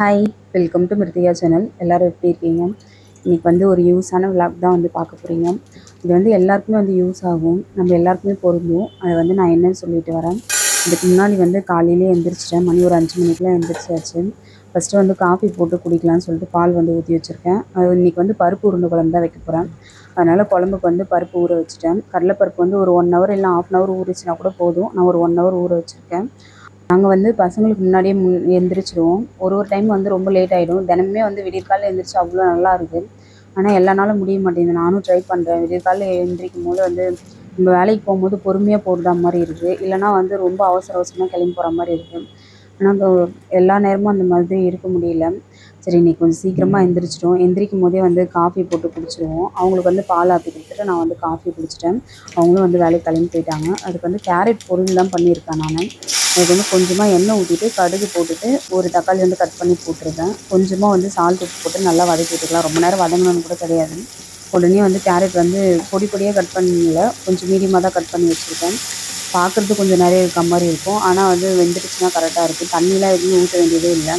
Hi welcome to Miruthika channel எல்லோரும் எப்படி இருக்கீங்க? இன்றைக்கி வந்து ஒரு யூஸான விளாக் தான் வந்து பார்க்க போகிறீங்க இது வந்து எல்லாருக்குமே வந்து யூஸ் ஆகும். நம்ம எல்லாருக்குமே பொருந்தும். அதை வந்து நான் என்னன்னு சொல்லிட்டு வரேன். இதுக்கு முன்னாடி வந்து காலையிலே எழுந்திரிச்சிட்டேன் மணி ஒரு அஞ்சு மணிக்கெலாம் எழுந்திரிச்சாச்சு ஃபஸ்ட்டு வந்து காஃபி போட்டு குடிக்கலாம்னு சொல்லிட்டு பால் வந்து ஊற்றி வச்சுருக்கேன். அது இன்றைக்கி வந்து பருப்பு உருண்டை குழம்பு தான் வைக்க போகிறேன் அதனால் குழம்புக்கு வந்து பருப்பு ஊற வச்சுட்டேன். கடலைப்பருப்பு வந்து ஒரு ஒன் ஹவர் இல்லை ஆஃப் அன் ஹவர் ஊறிச்சுனா கூட போதும். நான் ஒரு ஒன் ஹவர் ஊற வச்சுருக்கேன். நாங்கள் வந்து பசங்களுக்கு முன்னாடியே முன் எழுந்திரிச்சிருவோம் ஒரு ஒரு டைம் வந்து ரொம்ப லேட் ஆகிடும் தினமுமே வந்து விடியற்காலையில் எழுந்திரிச்சா அவ்வளோ நல்லா இருக்குது ஆனால் எல்லா நாளும் முடிய மாட்டேங்குது. நானும் ட்ரை பண்ணுறேன் விடியற்காலையில் எழுந்திரிக்கும் போது வந்து நம்ம வேலைக்கு போகும்போது பொறுமையாக போடுற மாதிரி இருக்குது இல்லைனா வந்து ரொம்ப அவசர அவசரமாக கிளம்பி போகிற மாதிரி இருக்குது ஆனால் எல்லா நேரமும் அந்த மாதிரி இருக்க முடியல. சரி இன்றைக்கி கொஞ்சம் சீக்கிரமாக எந்திரிச்சிட்டோம். எந்திரிக்கும் போதே வந்து காஃபி போட்டு குடிச்சிடுவோம் அவங்களுக்கு வந்து பால் ஆற்றி கொடுத்துட்டு நான் வந்து காஃபி குடிச்சிட்டேன். அவங்களும் வந்து வேலைக்கு கிளம்பி போயிட்டாங்க. அதுக்கு வந்து கேரட் பொருள் தான் பண்ணியிருக்கேன் நான். அதுக்கு வந்து கொஞ்சமாக எண்ணெய் ஊற்றிட்டு கடுகு போட்டுட்டு ஒரு தக்காளி வந்து கட் பண்ணி போட்டிருக்கேன் கொஞ்சமாக வந்து சால்ட் உப்பு போட்டு நல்லா வதக்கி விட்டுக்கலாம். ரொம்ப நேரம் வதங்கணும்னு கூட கிடையாது. உடனே வந்து கேரட் வந்து பொடி பொடியாக கட் பண்ணல. கொஞ்சம் மீடியமாக தான் கட் பண்ணி வச்சுருக்கேன். பார்க்குறது கொஞ்சம் நிறைய இருக்க மாதிரி இருக்கும். ஆனால் வந்து வெந்துடுச்சுன்னா கரெக்டாக இருக்கும் தண்ணியெலாம் எதுவும் ஊற்ற வேண்டியதே இல்லை.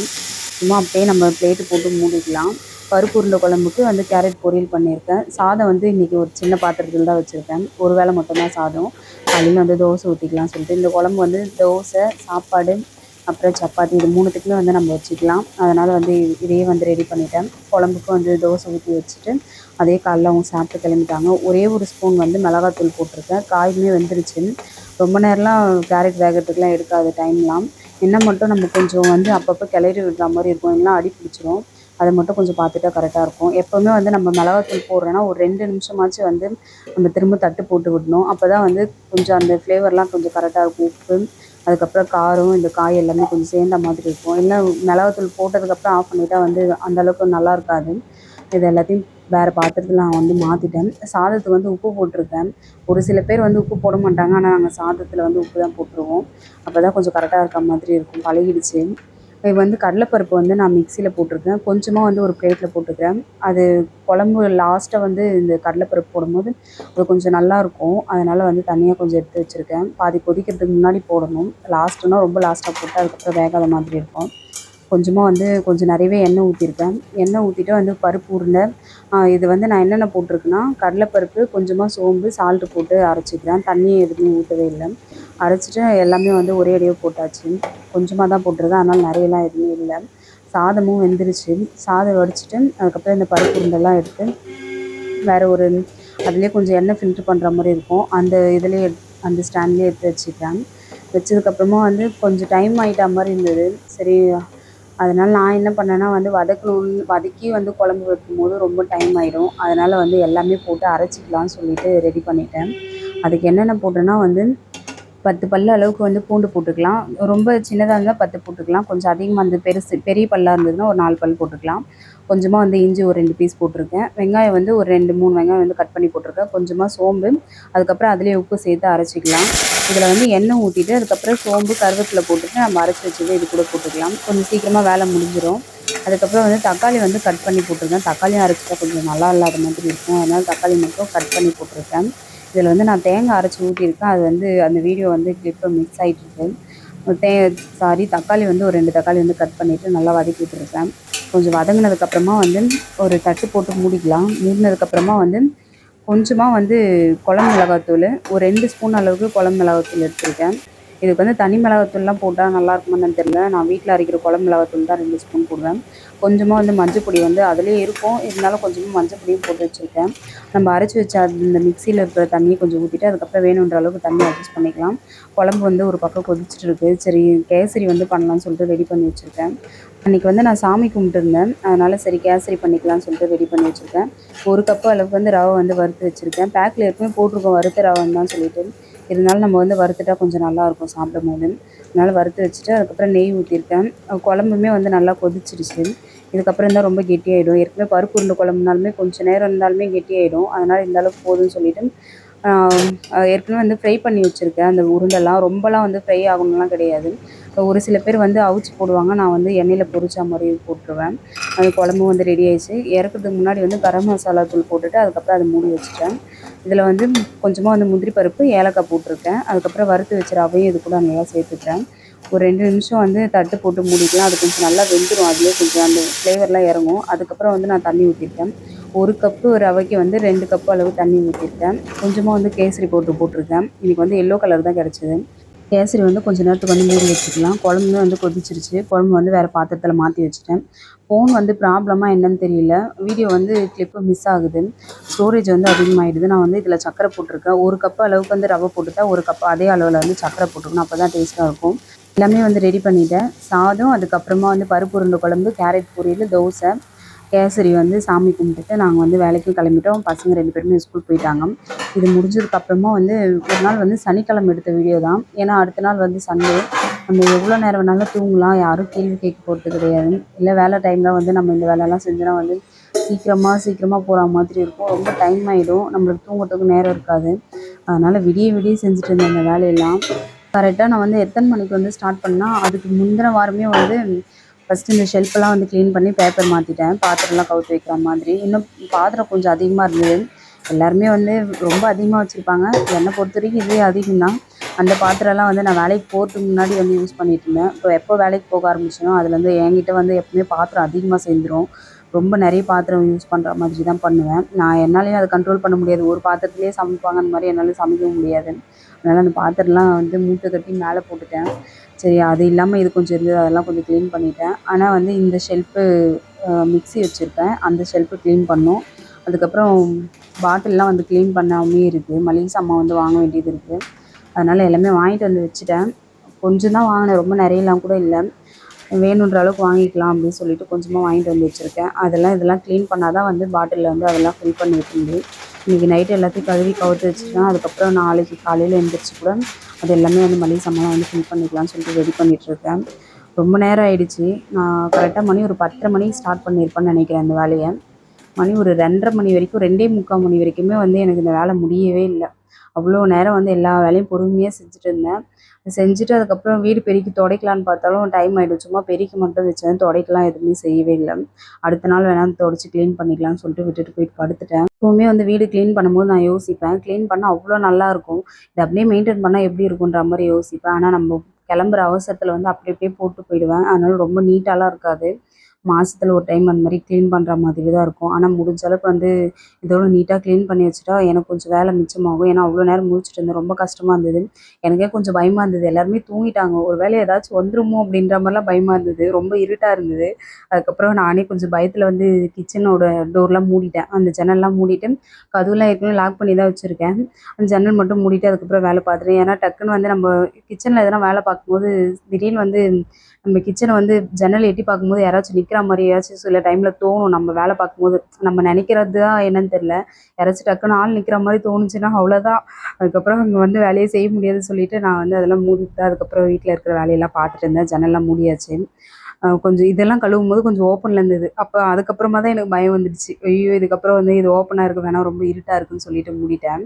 சும்மா அப்படியே நம்ம பிளேட்டு போட்டு மூடிக்கலாம். பருப்பு உருண்டை குழம்புக்கு வந்து கேரட் பொரியல் பண்ணியிருக்கேன். சாதம் வந்து இன்றைக்கி ஒரு சின்ன பாத்திரத்தில் தான் வச்சுருக்கேன். ஒரு வேளை மட்டும்தான் சாதம். காலையில் வந்து தோசை ஊற்றிக்கலாம் சொல்லிட்டு. இந்த குழம்பு வந்து தோசை சாப்பாடு அப்புறம் சப்பாத்தி இது மூணுத்துக்குமே வந்து நம்ம வச்சுக்கலாம். அதனால் வந்து இதையே வந்து ரெடி பண்ணிட்டேன். குழம்புக்கும் வந்து தோசை ஊற்றி வச்சுட்டு அதே காலைல அவங்க சாப்பிட்டு கிளம்பிட்டாங்க. ஒரே ஒரு ஸ்பூன் வந்து மிளகாத்தூள் போட்டிருக்கேன். காயுமே வெந்துருச்சு ரொம்ப நேரம்லாம் கேரட் வேகிறதுக்குலாம் எடுக்காது டைம்லாம் என்ன மட்டும் நம்ம கொஞ்சம் வந்து அப்பப்போ கிளறி விடுற மாதிரி இருக்கும். இல்லைனா அடி பிடிச்சிரும். அதை மட்டும் கொஞ்சம் பார்த்துட்டா கரெக்டாக இருக்கும். எப்போவுமே வந்து நம்ம மிளகாத்தூள் போடுறோன்னா ஒரு ரெண்டு நிமிஷமாச்சும் வந்து நம்ம திரும்ப தட்டு போட்டு விடணும். அப்போ தான் வந்து கொஞ்சம் அந்த ஃப்ளேவர்லாம் கொஞ்சம் கரெக்டாக இருக்கும். உப்பு அதுக்கப்புறம் காரம் இந்த காய் எல்லாமே கொஞ்சம் சேர்ந்த மாதிரி இருக்கும். இல்லை மிளகாத்தூள் போட்டதுக்கப்புறம் ஆஃப் பண்ணிட்டால் வந்து அந்தளவுக்கு நல்லா இருக்காது. இது எல்லாத்தையும் வேறு பாத்திரத்தில் நான் வந்து மாற்றிட்டேன் சாதத்துக்கு வந்து உப்பு போட்டிருக்கேன். ஒரு சில பேர் வந்து உப்பு போட மாட்டாங்க. ஆனால் நாங்கள் சாதத்தில் வந்து உப்பு தான் போட்டுருவோம். அப்போ தான் கொஞ்சம் கரெக்டாக இருக்க மாதிரி இருக்கும். பழகிடுச்சு. இது வந்து கடலைப்பருப்பு வந்து நான் மிக்சியில் போட்டிருக்கேன். கொஞ்சமாக வந்து ஒரு பிளேட்டில் போட்டுக்கிறேன். அது குழம்பு லாஸ்ட்டாக வந்து இந்த கடலைப்பருப்பு போடும்போது அது கொஞ்சம் நல்லாயிருக்கும் அதனால் வந்து தனியாக கொஞ்சம் எடுத்து வச்சுருக்கேன். பாதி கொதிக்கிறதுக்கு முன்னாடி போடணும். லாஸ்ட்டுனா ரொம்ப லாஸ்ட்டாக போட்டு அதுக்கப்புறம் வேகாத மாதிரி இருக்கும். கொஞ்சமாக வந்து கொஞ்சம் நிறையவே எண்ணெய் ஊற்றிருக்கேன் எண்ணெய் ஊற்றிட்டு வந்து பருப்பு உருண்டை இது வந்து நான் என்னென்ன போட்டிருக்குன்னா கடலைப்பருப்பு கொஞ்சமாக சோம்பு சால்ட்டு போட்டு அரைச்சிக்கிறேன் தண்ணி எதுவுமே ஊற்றவே இல்லை. அரைச்சிட்டு எல்லாமே வந்து ஒரே அடியாக போட்டாச்சு. கொஞ்சமாக தான் போட்டிருக்கேன் அதனால் நிறையலாம் எதுவுமே இல்லை. சாதமும் வெந்துருச்சு. சாதம் வடிச்சிட்டு அதுக்கப்புறம் இந்த பருப்பு உருண்டெல்லாம் எடுத்து வேறு ஒரு அதுலேயே கொஞ்சம் எண்ணெய் ஃபில்ட்ரு பண்ணுற மாதிரி இருக்கும். அந்த இதுலேயே அந்த ஸ்டாண்ட்லேயே எடுத்து வச்சுக்கிறேன். வச்சதுக்கப்புறமா வந்து கொஞ்சம் டைம் ஆகிட்டா மாதிரி இருந்தது. சரி அதனால் நான் என்ன பண்ணேன்னா வந்து வதக்கணுன்னு வதக்கி வந்து குழம்பு வைக்கும்போது ரொம்ப டைம் ஆகிடும் அதனால் வந்து எல்லாமே போட்டு அரைச்சிக்கலாம்னு சொல்லிட்டு ரெடி பண்ணிட்டேன். அதுக்கு என்னென்ன போட்டேன்னா வந்து பத்து பல் அளவுக்கு வந்து பூண்டு போட்டுக்கலாம். ரொம்ப சின்னதாக இருந்தால் பத்து போட்டுக்கலாம். கொஞ்சம் அதிகமாக வந்து பெருசு பெரிய பல்லாக இருந்ததுன்னா ஒரு நாலு பல் போட்டுக்கலாம். கொஞ்சமாக வந்து இஞ்சி ஒரு ரெண்டு பீஸ் போட்டிருக்கேன். வெங்காயம் வந்து ஒரு ரெண்டு மூணு வெங்காயம் வந்து கட் பண்ணி போட்டிருக்கேன். கொஞ்சமாக சோம்பு அதுக்கப்புறம் அதிலே உப்பு சேர்த்து அரைச்சிக்கலாம். இதில் வந்து எண்ணெய் ஊற்றிட்டு அதுக்கப்புறம் சோம்பு கருவேப்பிலை போட்டுட்டு நம்ம அரைச்சி வச்சது இது கூட போட்டுக்கலாம். கொஞ்சம் சீக்கிரமாக வேலை முடிஞ்சிடும் அதுக்கப்புறம் வந்து தக்காளி வந்து கட் பண்ணி போட்டிருக்கேன். தக்காளியும் அரைச்சிட்டா கொஞ்சம் நல்லா இல்லாத மாதிரி இருக்கும். அதனால் தக்காளி மட்டும் கட் பண்ணி போட்டிருக்கேன். இதில் வந்து நான் தேங்காய் அரைச்சி ஊற்றிருக்கேன் அது வந்து அந்த வீடியோ வந்து கிளிப்பு மிக்ஸ் ஆகிட்டுருக்கு தே சாரி தக்காளி வந்து ஒரு ரெண்டு தக்காளி வந்து கட் பண்ணிவிட்டு நல்லா வதக்கி விட்டுருக்கேன். கொஞ்சம் வதங்கினதுக்கப்புறமா வந்து ஒரு தட்டு போட்டு மூடிக்கலாம். மூடினதுக்கப்புறமா வந்து கொஞ்சமாக வந்து குழம்பு மிளகாத்தூள் ஒரு ரெண்டு ஸ்பூன் அளவுக்கு குழம்பு மிளகாத்தூள் எடுத்துருக்கேன். இதுக்கு வந்து தனி மிளகாத்தூள்லாம் போட்டால் நல்லா இருக்குமான்னு தெரியல. நான் வீட்டில் அரைக்கிற குழம்பு மிளகாத்தூள் தான் ரெண்டு ஸ்பூன் போடுவேன். கொஞ்சமாக வந்து மஞ்சள் பொடி வந்து அதிலே இருக்கும். இருந்தாலும் கொஞ்சமாக மஞ்சள் பொடியும் போட்டு வச்சுருக்கேன். நம்ம அரைச்சி வச்ச இந்த மிக்சியில் இருக்கிற தண்ணியை கொஞ்சம் ஊற்றிட்டு அதுக்கப்புறம் வேணுன்ற அளவுக்கு தண்ணி அட்ஜஸ்ட் பண்ணிக்கலாம். குழம்பு வந்து ஒரு பக்கம் கொதிச்சுட்டு இருக்குது சரி கேசரி வந்து பண்ணலாம்னு சொல்லிட்டு ரெடி பண்ணி வச்சுருக்கேன். அன்றைக்கி வந்து நான் சாமி கும்பிட்டுருந்தேன். அதனால் சரி கேசரி பண்ணிக்கலாம்னு சொல்லிட்டு ரெடி பண்ணி வச்சுருக்கேன். ஒரு கப்பு அளவுக்கு வந்து ரவை வந்து வறுத்து வச்சுருக்கேன். பேக்கில் எப்பவுமே போட்டிருக்கோம் வறுத்த ரவைன்னு தான் சொல்லிட்டு. இருந்தாலும் நம்ம வந்து வறுத்துட்டா கொஞ்சம் நல்லாயிருக்கும் சாப்பிடும் போது. அதனால் வறுத்து வச்சுட்டு அதுக்கப்புறம் நெய் ஊற்றிருக்கேன் குழம்புமே வந்து நல்லா கொதிச்சிருச்சு. இதுக்கப்புறம் தான் ரொம்ப கெட்டியாயிடும். ஏற்கனவே பருப்பு உருண்டை குழம்புனாலுமே கொஞ்சம் நேரம் இருந்தாலுமே கெட்டியாயிடும். அதனால் இந்த அளவுக்கு போதும்னு சொல்லிவிட்டு ஏற்கனவே வந்து ஃப்ரை பண்ணி வச்சுருக்கேன். அந்த உருண்டெல்லாம் ரொம்பலாம் வந்து ஃப்ரை ஆகணும்லாம் கிடையாது. ஒரு சில பேர் வந்து அவிச்சு போடுவாங்க. நான் வந்து எண்ணெயில் பொரிச்சா மாதிரி போட்டுருவேன். அது குழம்பு வந்து ரெடி ஆயிடுச்சு. இறக்குறதுக்கு முன்னாடி வந்து கரம் மசாலா தூள் போட்டுட்டு அதுக்கப்புறம் அதை மூடி வச்சுட்டேன். இதில் வந்து கொஞ்சமாக வந்து முந்திரி பருப்பு ஏலக்காய் போட்டிருக்கேன். அதுக்கப்புறம் வறுத்து வச்ச ரவையும் இது கூட நல்லா சேர்த்துட்டேன். ஒரு ரெண்டு நிமிஷம் வந்து தட்டு போட்டு மூடிக்கலாம் அது கொஞ்சம் நல்லா வெந்துடும் அதுலேயே கொஞ்சம் அந்த ஃப்ளேவர்லாம் இறங்கும். அதுக்கப்புறம் வந்து நான் தண்ணி ஊற்றிருக்கேன் ஒரு கப்பு ரவைக்கு வந்து ரெண்டு கப்பு அளவு தண்ணி ஊற்றிருக்கேன் கொஞ்சமாக வந்து கேசரி பவுட்ரு போட்டிருக்கேன். இன்றைக்கி வந்து எல்லோ கலர் தான் கிடச்சிது. கேசரி வந்து கொஞ்சம் நேரத்துக்கு வந்து மூடி வச்சுக்கலாம். குழம்பு வந்து கொதிச்சிருச்சு. குழம்பு வந்து வேறு பாத்திரத்தில் மாற்றி வச்சுட்டேன். ஃபோன் வந்து ப்ராப்ளமாக என்னன்னு தெரியல. வீடியோ வந்து கிளிப்பு மிஸ் ஆகுது. ஸ்டோரேஜ் வந்து அதிகமாகிடுது நான் வந்து இதில் சக்கரை போட்டிருக்கேன். ஒரு கப்பு அளவுக்கு வந்து ரவை போட்டுட்டா ஒரு கப்பு அதே அளவில் வந்து சக்கரை போட்டுக்கணும். அப்போ தான் டேஸ்ட்டாக இருக்கும். எல்லாமே வந்து ரெடி பண்ணிட்டேன். சாதம் அதுக்கப்புறமா வந்து பருப்பு உருண்டை குழம்பு கேரட் பொரியல் தோசை. கேசரி வந்து சாமி கும்பிட்டுட்டு நாங்கள் வந்து வேலைக்கு கிளம்பிட்டோம். பசங்க ரெண்டு பேருமே ஸ்கூல் போயிட்டாங்க. இது முடிஞ்சதுக்கப்புறமா வந்து ஒரு நாள் வந்து சனிக்கிழமை எடுத்த வீடியோ தான். ஏன்னா அடுத்த நாள் வந்து சண்டே நம்ம எவ்வளோ நேரம் வேணாலும் தூங்கலாம். யாரும் கேள்வி கேட்க போகிறது கிடையாது. இல்லை வேலை டைமில் வந்து நம்ம இந்த வேலையெல்லாம் செஞ்சோன்னா வந்து சீக்கிரமாக சீக்கிரமாக போகிற மாதிரி இருக்கும். ரொம்ப டைம் ஆகிடும் நம்மளுக்கு தூங்குறதுக்கு நேரம் இருக்காது. அதனால் விடிய விடிய செஞ்சுட்டு இருந்தேன் அந்த வேலையெல்லாம். கரெக்டாக நான் வந்து எத்தனை மணிக்கு வந்து ஸ்டார்ட் பண்ணால் அதுக்கு முந்தின வாரமே வந்து ஃபஸ்ட்டு இந்த ஷெல்ஃபெல்லாம் வந்து க்ளீன் பண்ணி பேப்பர் மாற்றிட்டேன் பாத்திரம்லாம் கவுத்து வைக்கிற மாதிரி. இன்னும் பாத்திரம் கொஞ்சம் அதிகமாக இருந்தது. எல்லாருமே வந்து ரொம்ப அதிகமாக வச்சுருப்பாங்க. என்னை பொறுத்த வரைக்கும் இதே அதிகம் தான் அந்த பாத்திரம்லாம் வந்து நான் வேலைக்கு போகிறதுக்கு முன்னாடி வந்து யூஸ் பண்ணிகிட்டு இருந்தேன். இப்போ எப்போ வேலைக்கு போக ஆரம்பிச்சேனோ அதுலேருந்து என்கிட்ட வந்து எப்பவுமே பாத்திரம் அதிகமாக சேர்ந்துரும். ரொம்ப நிறைய பாத்திரம் யூஸ் பண்ணுற மாதிரி தான் பண்ணுவேன். நான் என்னாலேயும் அதை கண்ட்ரோல் பண்ண முடியாது. ஒரு பாத்திரத்துலேயே சமைப்பாங்க அந்த மாதிரி என்னால் சமைக்க முடியாது. அதனால் அந்த பாத்திரம்லாம் வந்து மூட்டை கட்டி மேலே போட்டுட்டேன். சரி அது இல்லாமல் இது கொஞ்சம் இருந்தது அதெல்லாம் கொஞ்சம் க்ளீன் பண்ணிட்டேன். ஆனால் வந்து இந்த ஷெல்ஃபு மிக்ஸி வச்சுருப்பேன். அந்த ஷெல்ஃபு க்ளீன் பண்ணணும் அதுக்கப்புறம் பாட்டில்லாம் வந்து க்ளீன் பண்ணாமே இருக்குது மளிகை சாமான் வந்து வாங்க வேண்டியது இருக்குது அதனால் எல்லாமே வாங்கிட்டு வந்து வச்சுட்டேன். கொஞ்சம் தான் வாங்கினேன். ரொம்ப நிறையலாம் கூட இல்லை. வேணுன்ற அளவுக்கு வாங்கிக்கலாம் அப்படின்னு சொல்லிட்டு கொஞ்சமாக வாங்கிட்டு வந்து வச்சுருக்கேன். அதெல்லாம் இதெல்லாம் க்ளீன் பண்ணால் தான் வந்து பாட்டிலில் வந்து அதெல்லாம் ஃபில் பண்ணி வைக்க முடியும். இன்றைக்கி நைட்டு எல்லாத்தையும் கழுவி கவுத்து வச்சுட்டேன். அதுக்கப்புறம் நாளைக்கு காலையில் எழுந்திரிச்சு கூட அது எல்லாமே வந்து மளிகை சாமான்லாம் வந்து ஃபில் பண்ணிக்கலாம்னு சொல்லிட்டு ரெடி பண்ணிகிட்ருக்கேன் ரொம்ப நேரம் ஆகிடுச்சி நான் கரெக்டாக மணி ஒரு பத்தரை மணிக்கு ஸ்டார்ட் பண்ணியிருப்பேன்னு நினைக்கிறேன் அந்த வேலையை. மணி ஒரு ரெண்டரை மணி வரைக்கும் ரெண்டே முக்கால் மணி வரைக்குமே வந்து எனக்கு இந்த வேலை முடியவே இல்லை. அவ்வளோ நேரம் வந்து எல்லா வேலையும் பொறுமையாக செஞ்சுட்டு இருந்தேன். செஞ்சுட்டு அதுக்கப்புறம் வீடு பெருக்கி துடைக்கலான்னு பார்த்தாலும் டைம் ஆகிடும் சும்மா பெருக்கி மட்டும் வச்சேன். துடைக்கலாம் எதுவுமே செய்யவே இல்லை. அடுத்த நாள் வேணால் துடைச்சி க்ளீன் பண்ணிக்கலாம்னு சொல்லிட்டு விட்டுட்டு போயிட்டு படுத்துட்டேன். எப்போவுமே வந்து வீடு க்ளீன் பண்ணும்போது நான் யோசிப்பேன். க்ளீன் பண்ணால் அவ்வளோ நல்லாயிருக்கும் இதை அப்படியே மெயின்டைன் பண்ணால் எப்படி இருக்குன்ற மாதிரி யோசிப்பேன். ஆனால் நம்ம கிளம்புற அவசரத்தில் வந்து அப்படி அப்படியே போட்டு போயிடுவேன். அதனால ரொம்ப நீட்டாலாம் இருக்காது. மாதத்துல ஒரு டைம் அந்த மாதிரி க்ளீன் பண்ணுற மாதிரி தான் இருக்கும். ஆனால் முடிஞ்ச அளவுக்கு வந்து இதோட நீட்டாக க்ளீன் பண்ணி வச்சுட்டா எனக்கு கொஞ்சம் வேலை மிச்சமாகும். ஏன்னா அவ்வளோ நேரம் முடிச்சுட்டு இருந்தேன். ரொம்ப கஷ்டமாக இருந்தது. எனக்கே கொஞ்சம் பயமாக இருந்தது. எல்லாருமே தூங்கிட்டாங்க. ஒரு வேளை ஏதாச்சும் வந்துருமோ அப்படின்ற மாதிரிலாம் பயமாக இருந்தது. ரொம்ப இருட்டாக இருந்தது. அதுக்கப்புறம் நானே கொஞ்சம் பயத்தில் வந்து கிச்சனோட டோர்லாம் மூடிட்டேன். அந்த ஜன்னல்லாம் மூடிட்டு கதவுலாம் ஏற்கனவே லாக் பண்ணி தான் வச்சுருக்கேன். அந்த ஜன்னல் மட்டும் மூடிட்டு அதுக்கப்புறம் வேலை பார்த்துட்டேன். ஏன்னா டக்குன்னு வந்து நம்ம கிச்சனில் எதனா வேலை பார்க்கும்போது திடீர்னு வந்து நம்ம கிச்சனை வந்து ஜன்னல் எட்டி பார்க்கும்போது யாராச்சும் நிற்க நிற்கிற மாதிரியாச்சும் சில டைமில் தோணும். நம்ம வேலை பார்க்கும்போது நம்ம நினைக்கிறது தான் என்னன்னு தெரில யாராச்சும் டக்குன்னு ஆள் நிற்கிற மாதிரி தோணுச்சுன்னா அவ்வளோதான் அதுக்கப்புறம் அங்கே வந்து வேலையை செய்ய முடியாதுன்னு சொல்லிட்டு நான் வந்து அதெல்லாம் மூடிட்டு தான் அதுக்கப்புறம் வீட்டில் இருக்கிற வேலையெல்லாம் பார்த்துட்டு இருந்தேன். ஜன்னல்லாம் மூடியாச்சு. கொஞ்சம் இதெல்லாம் கழுவும் போது கொஞ்சம் ஓப்பனில் இருந்தது. அப்போ அதுக்கப்புறமா தான் எனக்கு பயம் வந்துடுச்சு. ஐயோ இதுக்கப்புறம் வந்து இது ஓப்பனாக இருக்க வேணாம் ரொம்ப இருட்டாக இருக்குன்னு சொல்லிட்டு மூடிட்டேன்.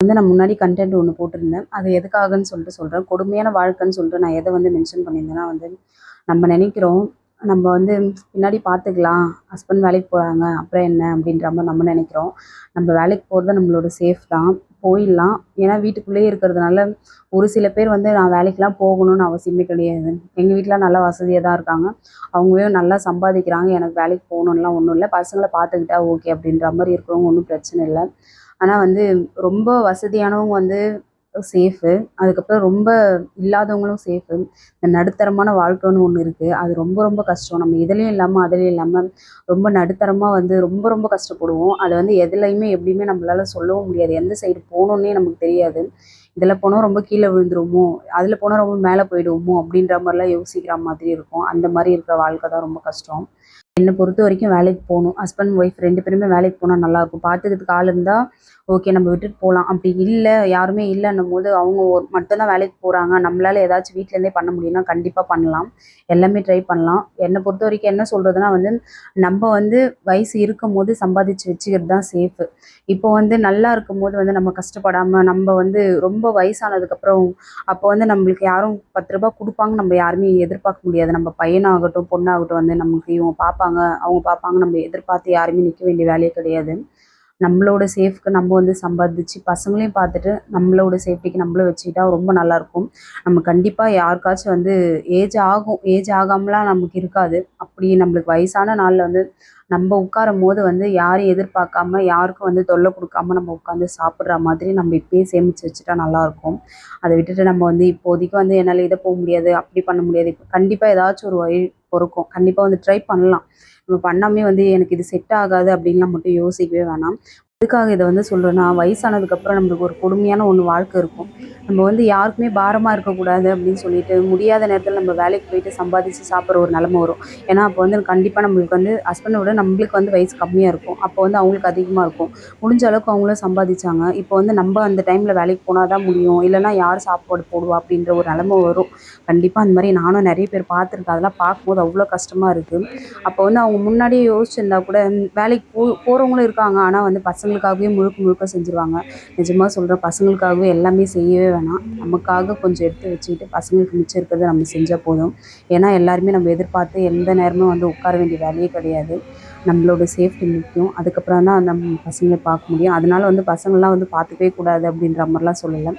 வந்து நான் முன்னாடி கண்டென்ட் ஒன்று போட்டிருந்தேன். அது எதுக்காகன்னு சொல்லிட்டு சொல்கிறேன் கொடுமையான வாழ்க்கைன்னு சொல்லிட்டு நான் எதை வந்து மென்ஷன் பண்ணியிருந்தேன்னா வந்து நம்ம நினைக்கிறோம் நம்ம வந்து பின்னாடி பார்த்துக்கலாம். ஹஸ்பண்ட் வேலைக்கு போகிறாங்க அப்புறம் என்ன அப்படின்ற மாதிரி நம்ம நினைக்கிறோம். நம்ம வேலைக்கு போகிறது நம்மளோட சேஃப் தான். போயிடலாம். ஏன்னா வீட்டுக்குள்ளேயே இருக்கிறதுனால ஒரு சில பேர் வந்து நான் வேலைக்கெலாம் போகணும்னு அவசியமே கிடையாது. எங்கள் வீட்டில் நல்லா வசதியாக தான் இருக்காங்க. அவங்களே நல்லா சம்பாதிக்கிறாங்க. எனக்கு வேலைக்கு போகணுன்லாம் ஒன்றும் இல்லை. பசங்களை பார்த்துக்கிட்டா ஓகே அப்படின்ற மாதிரி இருக்கிறவங்க ஒன்றும் பிரச்சனை இல்லை. ஆனால் வந்து ரொம்ப வசதியானவங்க வந்து சேஃபு அதுக்கப்புறம் ரொம்ப இல்லாதவங்களும் சேஃபு இந்த நடுத்தரமான வாழ்க்கைன்னு ஒன்று இருக்குது அது ரொம்ப ரொம்ப கஷ்டம். நம்ம இதுலேயும் இல்லாமல் அதுலேயும் இல்லாமல் ரொம்ப நடுத்தரமாக வந்து ரொம்ப ரொம்ப கஷ்டப்படுவோம். அதை வந்து எதுலையுமே எப்படியுமே நம்மளால் சொல்லவும் முடியாது. எந்த சைடு போகணுன்னே நமக்கு தெரியாது. இதில் போனால் ரொம்ப கீழே விழுந்துருவோமோ அதில் போனால் ரொம்ப மேலே போயிடுவோமோ அப்படின்ற மாதிரிலாம் யோசிக்கிற மாதிரி இருக்கும். அந்த மாதிரி இருக்கிற வாழ்க்கை தான் ரொம்ப கஷ்டம். என்னை பொறுத்த வரைக்கும் வேலைக்கு போகணும். ஹஸ்பண்ட் ஒய்ஃப் ரெண்டு பேருமே வேலைக்கு போனால் நல்லாயிருக்கும் பார்த்துக்கிறதுக்கு ஆள் இருந்தால் ஓகே நம்ம விட்டுட்டு போகலாம் அப்படி இல்லை யாருமே இல்லைன்னும் போது அவங்க ஒரு மட்டும்தான் வேலைக்கு போகிறாங்க நம்மளால் ஏதாச்சும் வீட்டிலேருந்தே பண்ண முடியும்னா கண்டிப்பாக பண்ணலாம். எல்லாமே ட்ரை பண்ணலாம். என்னை பொறுத்த வரைக்கும் என்ன சொல்கிறதுனா வந்து நம்ம வந்து வயசு இருக்கும் போது சம்பாதிச்சு வச்சுக்கிறது தான் சேஃபு இப்போ வந்து நல்லா இருக்கும் போது வந்து நம்ம கஷ்டப்படாமல் நம்ம வந்து ரொம்ப வயசானதுக்கப்புறம் அப்போ வந்து நம்மளுக்கு யாரும் பத்து ரூபா கொடுப்பாங்க நம்ம யாருமே எதிர்பார்க்க முடியாது. நம்ம பையனாகட்டும் பொண்ணாகட்டும் வந்து நமக்கு இவங்க பார்ப்பாங்க. அவங்க பார்ப்பாங்க. நம்ம எதிர்பார்த்து யாருமே நிற்க வேண்டிய வேலையே கிடையாது. நம்மளோட சேஃப்க்கு நம்ம வந்து சம்பாதிச்சு பசங்களையும் பார்த்துட்டு நம்மளோட சேஃப்டிக்கு நம்மளும் வச்சுக்கிட்டா ரொம்ப நல்லாயிருக்கும். நம்ம கண்டிப்பாக யாருக்காச்சும் வந்து ஏஜ் ஆகும் ஏஜ் ஆகாமலாம் நமக்கு இருக்காது. அப்படி நம்மளுக்கு வயசான நாளில் வந்து நம்ம உட்காரும் போது வந்து யாரையும் எதிர்பார்க்காம யாருக்கும் வந்து தொல்லை கொடுக்காம நம்ம உட்காந்து சாப்பிட்ற மாதிரி நம்ம இப்பயே சேமித்து வச்சுட்டா நல்லாயிருக்கும். அதை விட்டுட்டு நம்ம வந்து இப்போதைக்கு வந்து என்னால் இதை போக முடியாது அப்படி பண்ண முடியாது. இப்போ கண்டிப்பாக ஏதாச்சும் ஒரு வழி பொறுக்கும். கண்டிப்பாக வந்து ட்ரை பண்ணலாம். நம்ம பண்ணாமே வந்து எனக்கு இது செட் ஆகாது அப்படின்லாம் மட்டும் யோசிக்கவே வேணாம். எதுக்காக இதை வந்து சொல்கிறேன்னா வயசானதுக்கப்புறம் நம்மளுக்கு ஒரு கொடுமையான ஒன்று வாழ்க்கை இருக்கும். நம்ம வந்து யாருக்குமே பாரமாக இருக்கக்கூடாது அப்படின்னு சொல்லிட்டு முடியாத நேரத்தில் நம்ம வேலைக்கு போயிட்டு சம்பாதிச்சு சாப்பிட்ற ஒரு நிலமை வரும். ஏன்னா அப்போ வந்து கண்டிப்பாக நம்மளுக்கு வந்து ஹஸ்பண்டை விட நம்மளுக்கு வந்து வயசு கம்மியாக இருக்கும். அப்போ வந்து அவங்களுக்கு அதிகமாக இருக்கும். முடிஞ்ச அளவுக்கு அவங்களும் சம்பாதிச்சாங்க. இப்போ வந்து நம்ம அந்த டைமில் வேலைக்கு போனால் தான் முடியும். இல்லைன்னா யார் சாப்பாடு போடுவா அப்படின்ற ஒரு நிலமை வரும். கண்டிப்பாக அந்த மாதிரி நானும் நிறைய பேர் பார்த்துருக்கேன். அதெல்லாம் பார்க்கும்போது அவ்வளோ கஷ்டமாக இருக்குது அப்போ வந்து அவங்க முன்னாடியே யோசிச்சிருந்தா கூட வேலைக்கு போ போகிறவங்களும் இருக்காங்க. ஆனால் வந்து பசங்களுக்காகவே முழுக்க முழுக்க செஞ்சுருவாங்க. நிஜமாக சொல்கிறேன் பசங்களுக்காகவே எல்லாமே செய்யவே வேணாம். நமக்காக கொஞ்சம் எடுத்து வச்சுக்கிட்டு பசங்களுக்கு மிச்சம் இருக்கிறத நம்ம செஞ்சால் போதும். ஏன்னா எல்லாருமே நம்ம எதிர்பார்த்து எந்த நேரமும் வந்து உட்கார வேண்டிய வேலையே கிடையாது. நம்மளோட சேஃப்டி முக்கியம். அதுக்கப்புறம் தான் நம்ம பசங்களை பார்க்க முடியும். அதனால் வந்து பசங்கள்லாம் வந்து பார்த்துக்கவே கூடாது அப்படின்ற மாதிரிலாம் சொல்லலை.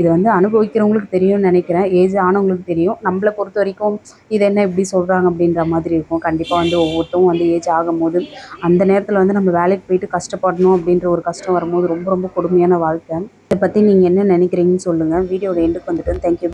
இது வந்து அனுபவிக்கிறவங்களுக்கு தெரியும்னு நினைக்கிறேன். ஏஜ் ஆனவங்களுக்கு தெரியும். நம்மளை பொறுத்த வரைக்கும் இது என்ன இப்படி சொல்கிறாங்க அப்படின்ற மாதிரி இருக்கும். கண்டிப்பாக வந்து ஒவ்வொருத்தரும் வந்து ஏஜ் ஆகும்போது அந்த நேரத்தில் வந்து நம்ம வேலைக்கு போயிட்டு கஷ்டப்படணும் அப்படின்ற ஒரு கஷ்டம் வரும்போது ரொம்ப ரொம்ப கொடுமையான வாழ்க்கை. இதை பற்றி நீங்கள் என்ன நினைக்கிறீங்கன்னு சொல்லுங்கள் வீடியோட எண்டுக்கு வந்துட்டு தேங்க்யூ